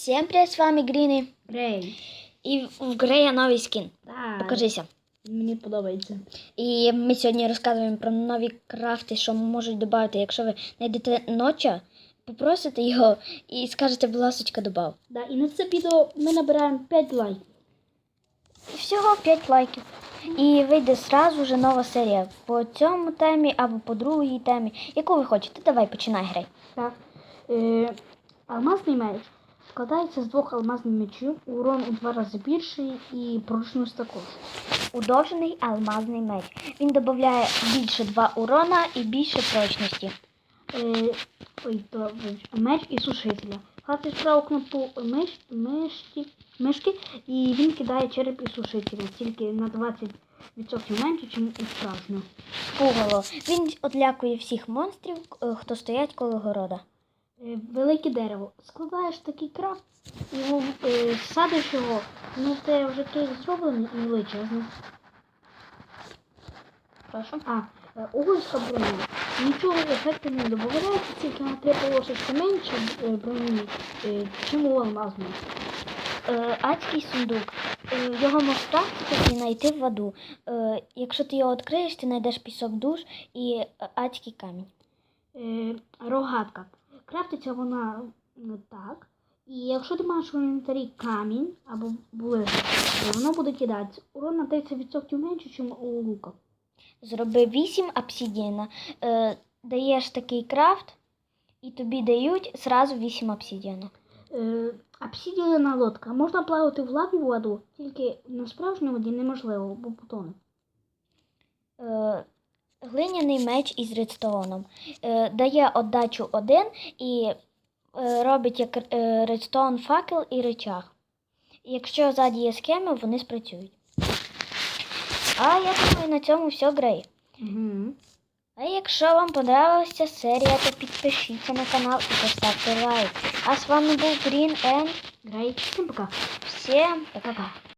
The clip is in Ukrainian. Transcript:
Всем привет, с вами Гріни. Грей. І в Грея новий скін. Так. Покажися. Мені подобається. І ми сьогодні розказуємо про нові крафти, що можуть додати. Якщо ви знайдете ноча, попросите його і скажете, будь ласочка, добав. Да, і на це відео ми набираємо 5 лайків. Всього 5 лайків. І вийде сразу же нова серія по цьому темі або по другій темі. Яку ви хочете? Давай починай грай. Так. Е, алмазний меч складається з двох алмазних мечів, урон у два рази більший і прочність також. Удовжений алмазний меч. Він додає більше 2 урона і більше прочності. Е, ой, то меч і сушителя. Хати праву кнопку миш, мишки, мишки, і він кидає череп і сушителя, тільки на 20% менше, ніж у справжнього. Пугало. Він одлякує всіх монстрів, е, хто стоять коло города. Е, Велике дерево. Складаєш такий крафт, його е, садиш його, ну це вже кейс зроблений і величезний. Прошу. А, е, угольська броня. Нічого ефекту не додається, тільки на три полосочки менше е, броні, е, чим у алмазної. Е, адський сундук. Е, його можна практикати і знайти в воду. Е, якщо ти його відкриєш, ти знайдеш пісок душ і адський камінь. Е, рогатка. Крафтиться вона ну, так. І якщо ти маєш в інвентарі камінь або ближче, то воно буде кидатися. Урон на 30% менше, ніж у лука. Зроби 8 обсидіана. Е, даєш такий крафт, і тобі дають зразу 8 обсидіана. Е, обсидіана лодка. Можна плавати в лаві в воду, тільки на справжній воді неможливо, бо потоне. Е, глиняний меч із редстоуном. Е, дає отдачу 1 і е, робить як е, редстоун факел і речах. Якщо ззаді є схеми, вони спрацюють. А я думаю, на цьому все грей. Угу. А якщо вам понравилася серія, то підпишіться на канал і поставте лайк. А з вами був Green and Грей. Всім пока. всім пока-пока.